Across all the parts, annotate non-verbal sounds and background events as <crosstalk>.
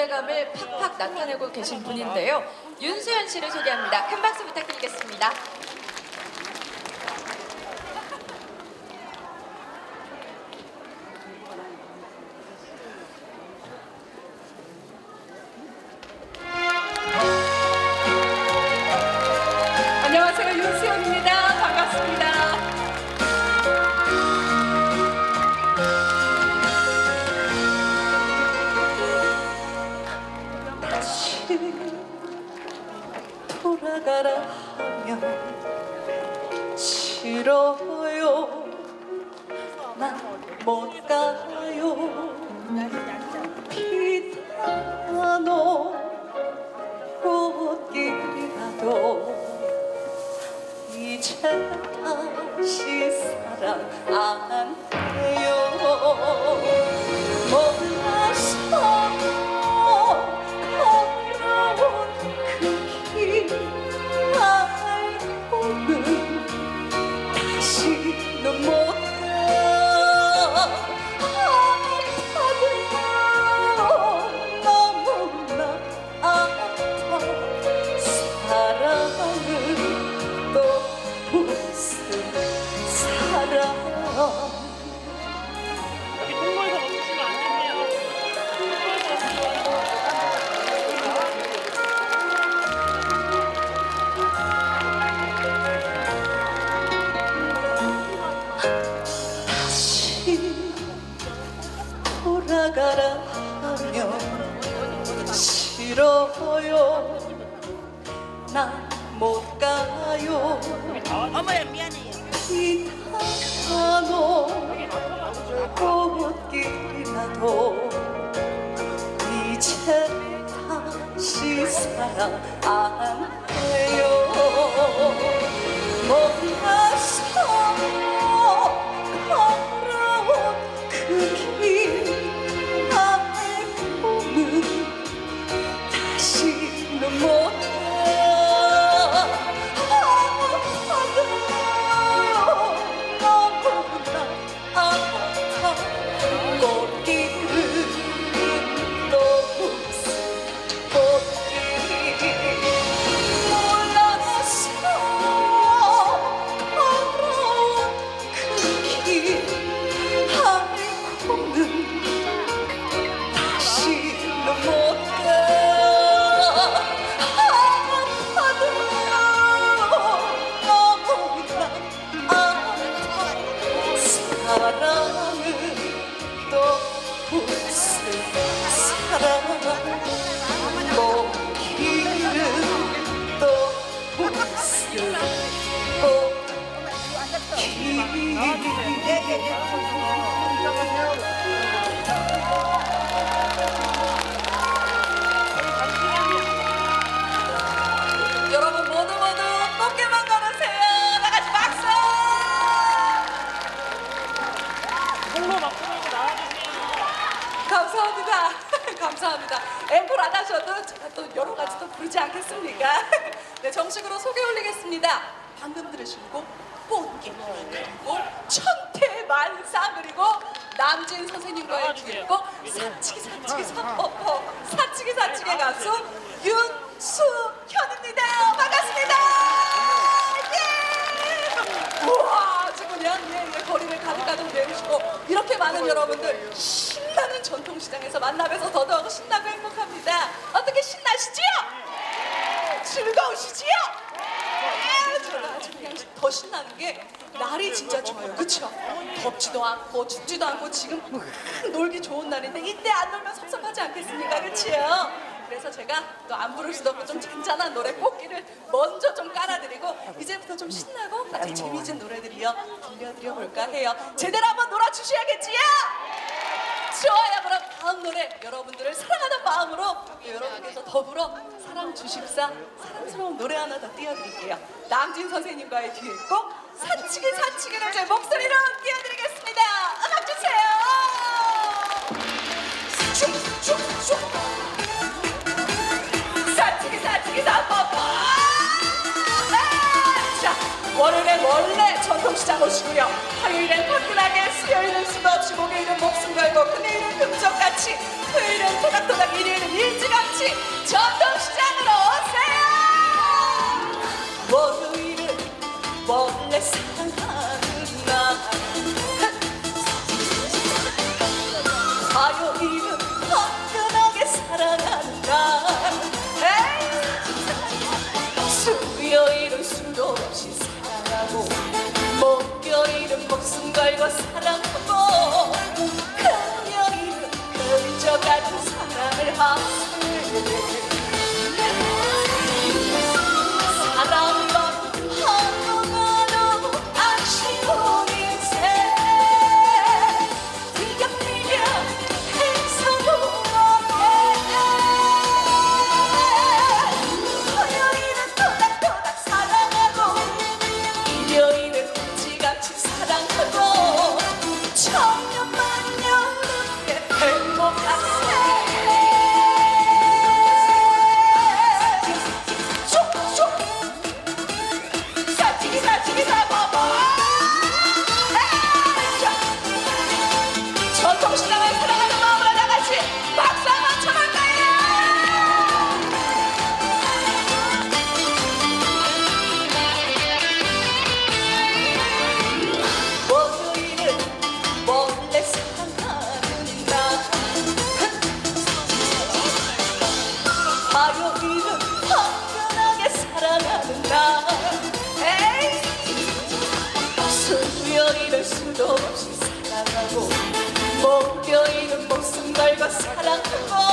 존재감을 팍팍 나타내고 계신 분인데요. 윤수연 씨를 소개합니다. 큰 박수 부탁드리겠습니다. 다시 사랑 안 해요 다시 사랑 여러분 모두 모두 꽃게만 걸으세요. 다 같이 박수! 통로 막 통로에서 나와주세요. 감사합니다. <laughs> 감사합니다. 앵콜 안 하셔도 제가 또 여러 가지 또 부르지 않겠습니까? <laughs> 네, 정식으로 소개 올리겠습니다. 방금 들으신 곡 꽃게 그리고 천태 만사 그리고 남진 선생님과의. 듀엣곡 사치기 사치기 사퍼퍼 사치기 사치기 가수 윤수현입니다. 반갑습니다. 예! 우와 아주 그냥 예, 예, 거리를 가득 가득 내리시고 이렇게 많은 여러분들 신나는 전통시장에서 만나뵈서 더더욱 신나고 행복합니다. 어떻게 신나시지요? 즐거우시지요? 더 신나는 게 날이 진짜 좋아요. 그쵸? 덥지도 않고 춥지도 않고 지금 놀기 좋은 날인데 이때 안 놀면 섭섭하지 않겠습니까? 그치요? 그래서 제가 또 안 부를 수도 없고 좀 잔잔한 노래 꽃기를 먼저 좀 깔아드리고 이제부터 좀 신나고 아주 재미진 노래들이요 들려드려 볼까 해요. 제대로 한번 놀아주셔야겠지요? 좋아요. 그럼 다음 노래 여러분들을 사랑하는 마음으로 또 여러분께서 더불어 사랑 주십사 사랑스러운 노래 하나 더 띄워드릴게요. 남진 선생님과의 듀엣곡 사치기 사치기를 제 목소리로 띄워드리겠습니다. 음악 주세요. 슉슉슉 방송 시작 오시고요. 화요일엔 화끈하게, 수요일은 수도 없이, 목요일은 목숨 걸고, 금요일은 금전같이, 토요일은 토닥토닥, 일요일은 일찌같이 전통시장으로 오세요. 모두 box. sa langit ko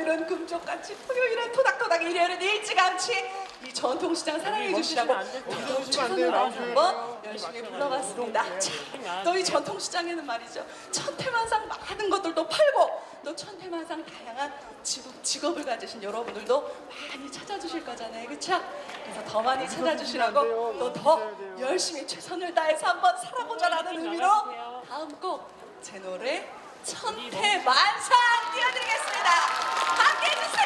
이런 금쪽같이 토요일은 토닥토닥 일요일은 일찌감치 이 전통시장 사랑해 주시라고 더더욱 최선을 다해서 한번 열심히 불러봤습니다. 또 이 전통시장에는 말이죠. 천태만상 많은 것들도 팔고 또 천태만상 다양한 직업, 직업을 가지신 여러분들도 많이 찾아주실 거잖아요. 그쵸? 그래서 더 많이 찾아주시라고 또 더 열심히 최선을 다해서 한번 살아보자라는 의미로 다음 곡 제 노래 천태 만상 띄워드리겠습니다. 함께 해주세요.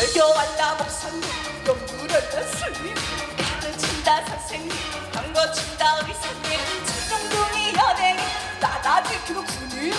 설교한다 목사님 연구를다 스님 가르친다 선생님. 광고친다 의사님. 철동둥이 연예인 나나 들키고 군인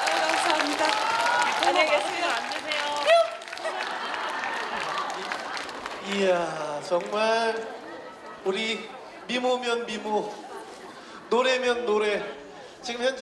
감사합니다. 안녕히 계세요. 안 드세요. 이야 정말 우리 미모면 미모 노래면 노래 지금 현